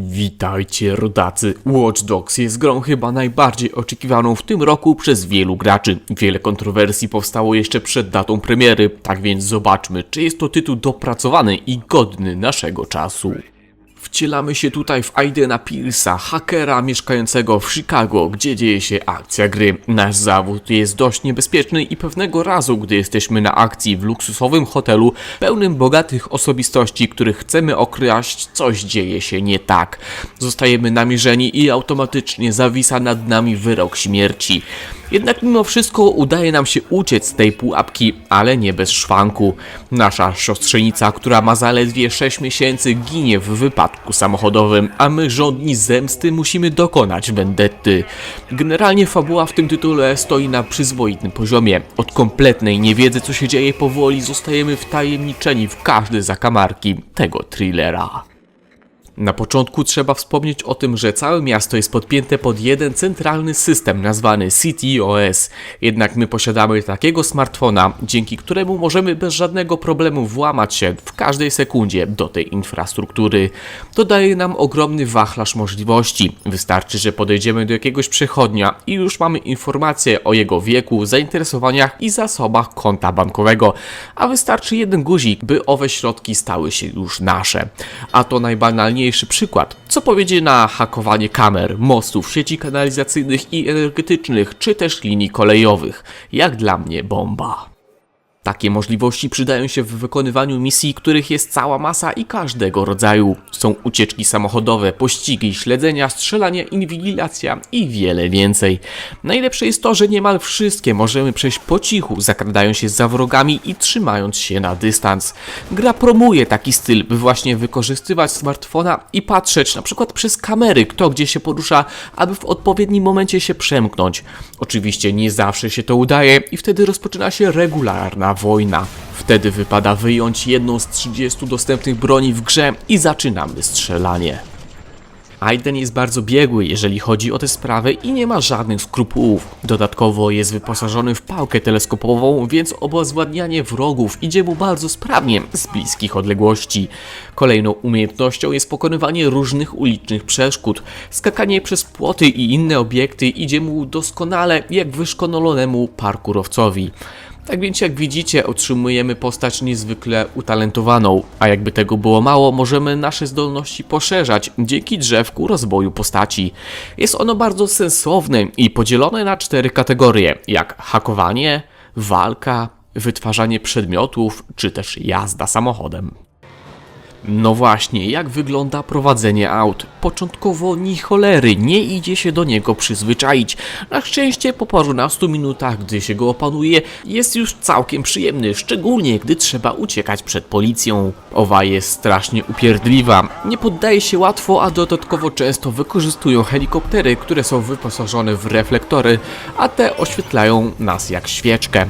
Witajcie rodacy. Watch Dogs jest grą chyba najbardziej oczekiwaną w tym roku przez wielu graczy. Wiele kontrowersji powstało jeszcze przed datą premiery, tak więc zobaczmy, czy jest to tytuł dopracowany i godny naszego czasu. Wcielamy się tutaj w Aidena Pierce'a, hakera mieszkającego w Chicago, gdzie dzieje się akcja gry. Nasz zawód jest dość niebezpieczny i pewnego razu, gdy jesteśmy na akcji w luksusowym hotelu pełnym bogatych osobistości, których chcemy okraść, coś dzieje się nie tak. Zostajemy namierzeni i automatycznie zawisa nad nami wyrok śmierci. Jednak mimo wszystko udaje nam się uciec z tej pułapki, ale nie bez szwanku. Nasza siostrzenica, która ma zaledwie 6 miesięcy, ginie w wypadku samochodowym, a my żądni zemsty musimy dokonać vendetty. Generalnie fabuła w tym tytule stoi na przyzwoitym poziomie. Od kompletnej niewiedzy co się dzieje powoli zostajemy wtajemniczeni w każde zakamarki tego thrillera. Na początku trzeba wspomnieć o tym, że całe miasto jest podpięte pod jeden centralny system nazwany CityOS. Jednak my posiadamy takiego smartfona, dzięki któremu możemy bez żadnego problemu włamać się w każdej sekundzie do tej infrastruktury. To daje nam ogromny wachlarz możliwości. Wystarczy, że podejdziemy do jakiegoś przechodnia i już mamy informacje o jego wieku, zainteresowaniach i zasobach konta bankowego. A wystarczy jeden guzik, by owe środki stały się już nasze. A to najbanalniejszy przykład. Co powiedzie na hakowanie kamer, mostów, sieci kanalizacyjnych i energetycznych, czy też linii kolejowych? Jak dla mnie bomba. Takie możliwości przydają się w wykonywaniu misji, których jest cała masa i każdego rodzaju. Są ucieczki samochodowe, pościgi, śledzenia, strzelania, inwigilacja i wiele więcej. Najlepsze jest to, że niemal wszystkie możemy przejść po cichu, zakradając się za wrogami i trzymając się na dystans. Gra promuje taki styl, by właśnie wykorzystywać smartfona i patrzeć na przykład przez kamery, kto gdzie się porusza, aby w odpowiednim momencie się przemknąć. Oczywiście nie zawsze się to udaje i wtedy rozpoczyna się regularna wojna. Wtedy wypada wyjąć jedną z 30 dostępnych broni w grze i zaczynamy strzelanie. Aiden jest bardzo biegły, jeżeli chodzi o tę sprawę i nie ma żadnych skrupułów. Dodatkowo jest wyposażony w pałkę teleskopową, więc obezwładnianie wrogów idzie mu bardzo sprawnie z bliskich odległości. Kolejną umiejętnością jest pokonywanie różnych ulicznych przeszkód. Skakanie przez płoty i inne obiekty idzie mu doskonale jak wyszkolonemu parkurowcowi. Tak więc jak widzicie, otrzymujemy postać niezwykle utalentowaną, a jakby tego było mało, możemy nasze zdolności poszerzać dzięki drzewku rozwoju postaci. Jest ono bardzo sensowne i podzielone na cztery kategorie, jak hakowanie, walka, wytwarzanie przedmiotów, czy też jazda samochodem. No właśnie, jak wygląda prowadzenie aut? Początkowo ni cholery, nie idzie się do niego przyzwyczaić. Na szczęście po parunastu minutach, gdy się go opanuje, jest już całkiem przyjemny, szczególnie gdy trzeba uciekać przed policją. Owa jest strasznie upierdliwa, nie poddaje się łatwo, a dodatkowo często wykorzystują helikoptery, które są wyposażone w reflektory, a te oświetlają nas jak świeczkę.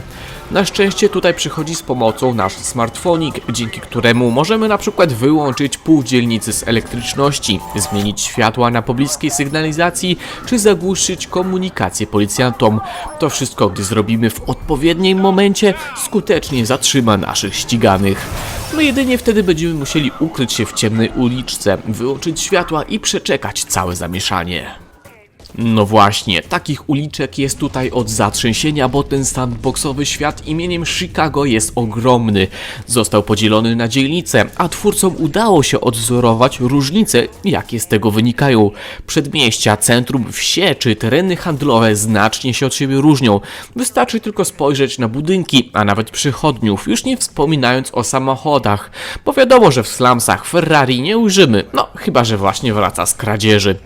Na szczęście tutaj przychodzi z pomocą nasz smartfonik, dzięki któremu możemy na przykład wyłączyć pół dzielnicy z elektryczności, zmienić światła na pobliskiej sygnalizacji, czy zagłuszyć komunikację policjantom. To wszystko, gdy zrobimy w odpowiednim momencie, skutecznie zatrzyma naszych ściganych. My jedynie wtedy będziemy musieli ukryć się w ciemnej uliczce, wyłączyć światła i przeczekać całe zamieszanie. No właśnie, takich uliczek jest tutaj od zatrzęsienia, bo ten sandboxowy świat imieniem Chicago jest ogromny. Został podzielony na dzielnice, a twórcom udało się odwzorować różnice, jakie z tego wynikają. Przedmieścia, centrum, wsie czy tereny handlowe znacznie się od siebie różnią. Wystarczy tylko spojrzeć na budynki, a nawet przychodniów, już nie wspominając o samochodach. Bo wiadomo, że w slumsach Ferrari nie ujrzymy, no chyba, że właśnie wraca z kradzieży.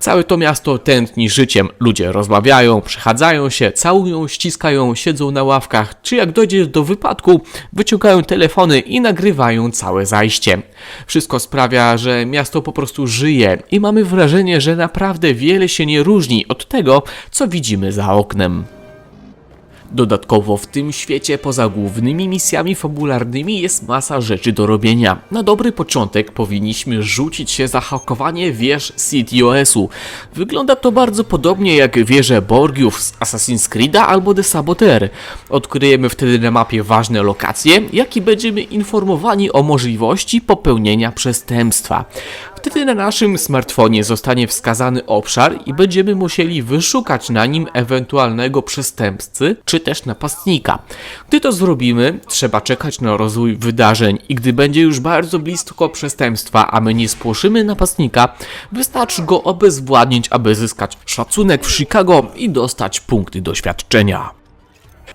Całe to miasto tętni życiem. Ludzie rozmawiają, przechadzają się, całują, ściskają, siedzą na ławkach, czy jak dojdzie do wypadku, wyciągają telefony i nagrywają całe zajście. Wszystko sprawia, że miasto po prostu żyje i mamy wrażenie, że naprawdę wiele się nie różni od tego, co widzimy za oknem. Dodatkowo w tym świecie poza głównymi misjami fabularnymi jest masa rzeczy do robienia. Na dobry początek powinniśmy rzucić się za hakowanie wież CTOS-u. Wygląda to bardzo podobnie jak wieże Borgiów z Assassin's Creed'a albo The Saboteur. Odkryjemy wtedy na mapie ważne lokacje, jak i będziemy informowani o możliwości popełnienia przestępstwa. Wtedy na naszym smartfonie zostanie wskazany obszar i będziemy musieli wyszukać na nim ewentualnego przestępcy czy też napastnika. Gdy to zrobimy, trzeba czekać na rozwój wydarzeń i gdy będzie już bardzo blisko przestępstwa, a my nie spłoszymy napastnika, wystarczy go obezwładnić, aby zyskać szacunek w Chicago i dostać punkty doświadczenia.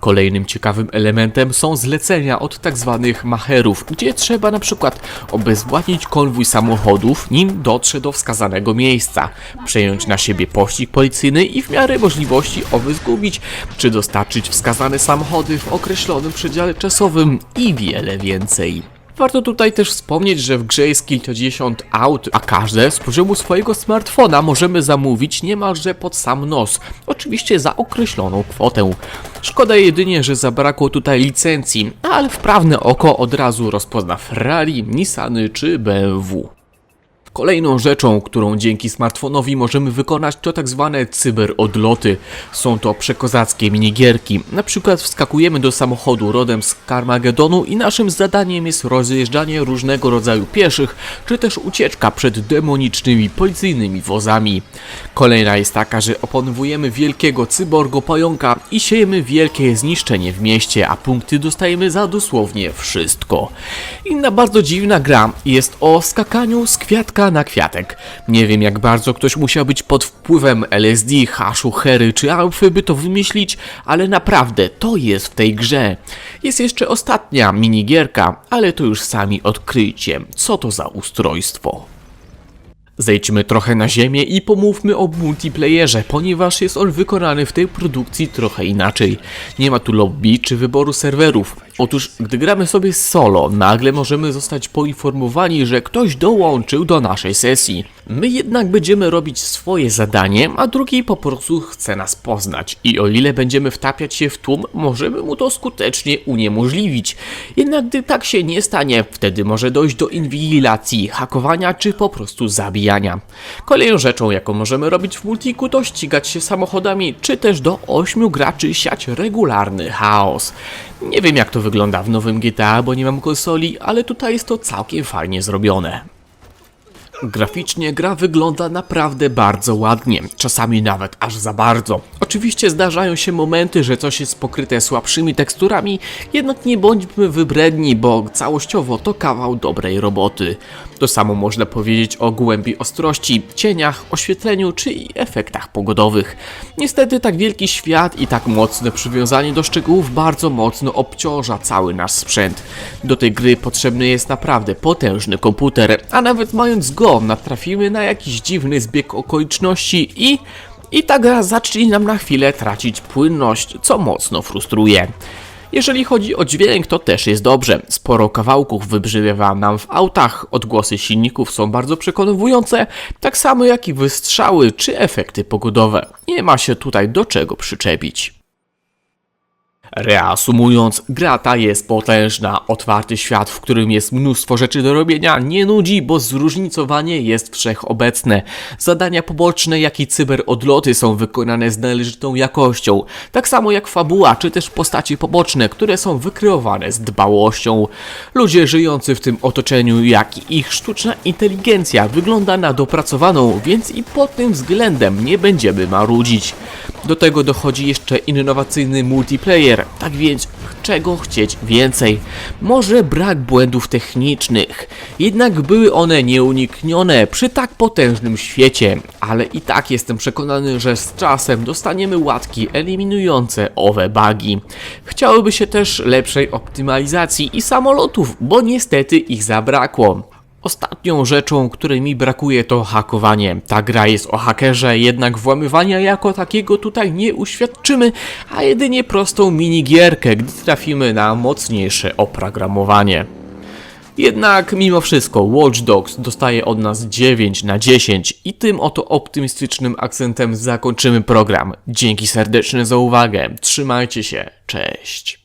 Kolejnym ciekawym elementem są zlecenia od tak zwanych macherów, gdzie trzeba na przykład obezwładnić konwój samochodów, nim dotrze do wskazanego miejsca, przejąć na siebie pościg policyjny i w miarę możliwości oby zgubić, czy dostarczyć wskazane samochody w określonym przedziale czasowym i wiele więcej. Warto tutaj też wspomnieć, że w grze jest kilkadziesiąt aut, a każde z poziomu swojego smartfona możemy zamówić niemalże pod sam nos, oczywiście za określoną kwotę. Szkoda jedynie, że zabrakło tutaj licencji, ale wprawne oko od razu rozpozna Ferrari, Nissany czy BMW. Kolejną rzeczą, którą dzięki smartfonowi możemy wykonać to tak zwane cyberodloty. Są to przekozackie minigierki. Na przykład wskakujemy do samochodu rodem z Carmagedonu i naszym zadaniem jest rozjeżdżanie różnego rodzaju pieszych, czy też ucieczka przed demonicznymi policyjnymi wozami. Kolejna jest taka, że opanowujemy wielkiego cyborgo pająka i siejemy wielkie zniszczenie w mieście, a punkty dostajemy za dosłownie wszystko. Inna bardzo dziwna gra jest o skakaniu z kwiatka na kwiatek. Nie wiem jak bardzo ktoś musiał być pod wpływem LSD, haszu, hery czy alfy, by to wymyślić, ale naprawdę to jest w tej grze. Jest jeszcze ostatnia minigierka, ale to już sami odkryjcie, co to za ustrojstwo. Zejdźmy trochę na ziemię i pomówmy o multiplayerze, ponieważ jest on wykonany w tej produkcji trochę inaczej. Nie ma tu lobby czy wyboru serwerów. Otóż, gdy gramy sobie solo, nagle możemy zostać poinformowani, że ktoś dołączył do naszej sesji. My jednak będziemy robić swoje zadanie, a drugi po prostu chce nas poznać. I o ile będziemy wtapiać się w tłum, możemy mu to skutecznie uniemożliwić. Jednak gdy tak się nie stanie, wtedy może dojść do inwigilacji, hakowania czy po prostu zabijania. Kolejną rzeczą, jaką możemy robić w multiku, to ścigać się samochodami, czy też do 8 graczy siać regularny chaos. Nie wiem jak to wygląda w nowym GTA, bo nie mam konsoli, ale tutaj jest to całkiem fajnie zrobione. Graficznie gra wygląda naprawdę bardzo ładnie, czasami nawet aż za bardzo. Oczywiście zdarzają się momenty, że coś jest pokryte słabszymi teksturami, jednak nie bądźmy wybredni, bo całościowo to kawał dobrej roboty. To samo można powiedzieć o głębi ostrości, cieniach, oświetleniu czy efektach pogodowych. Niestety tak wielki świat i tak mocne przywiązanie do szczegółów bardzo mocno obciąża cały nasz sprzęt. Do tej gry potrzebny jest naprawdę potężny komputer, a nawet mając go natrafimy na jakiś dziwny zbieg okoliczności i... I ta gra zacznie nam na chwilę tracić płynność, co mocno frustruje. Jeżeli chodzi o dźwięk, to też jest dobrze. Sporo kawałków wybrzmiewa nam w autach, odgłosy silników są bardzo przekonujące, tak samo jak i wystrzały czy efekty pogodowe. Nie ma się tutaj do czego przyczepić. Reasumując, gra ta jest potężna, otwarty świat, w którym jest mnóstwo rzeczy do robienia, nie nudzi, bo zróżnicowanie jest wszechobecne. Zadania poboczne, jak i cyberodloty są wykonane z należytą jakością, tak samo jak fabuła, czy też postaci poboczne, które są wykreowane z dbałością. Ludzie żyjący w tym otoczeniu, jak i ich sztuczna inteligencja wygląda na dopracowaną, więc i pod tym względem nie będziemy marudzić. Do tego dochodzi jeszcze innowacyjny multiplayer, tak więc czego chcieć więcej? Może brak błędów technicznych, jednak były one nieuniknione przy tak potężnym świecie, ale i tak jestem przekonany, że z czasem dostaniemy łatki eliminujące owe bugi. Chciałoby się też lepszej optymalizacji i samolotów, bo niestety ich zabrakło. Ostatnią rzeczą, której mi brakuje to hakowanie. Ta gra jest o hakerze, jednak włamywania jako takiego tutaj nie uświadczymy, a jedynie prostą minigierkę, gdy trafimy na mocniejsze oprogramowanie. Jednak mimo wszystko Watch Dogs dostaje od nas 9 na 10 i tym oto optymistycznym akcentem zakończymy program. Dzięki serdeczne za uwagę, trzymajcie się, cześć.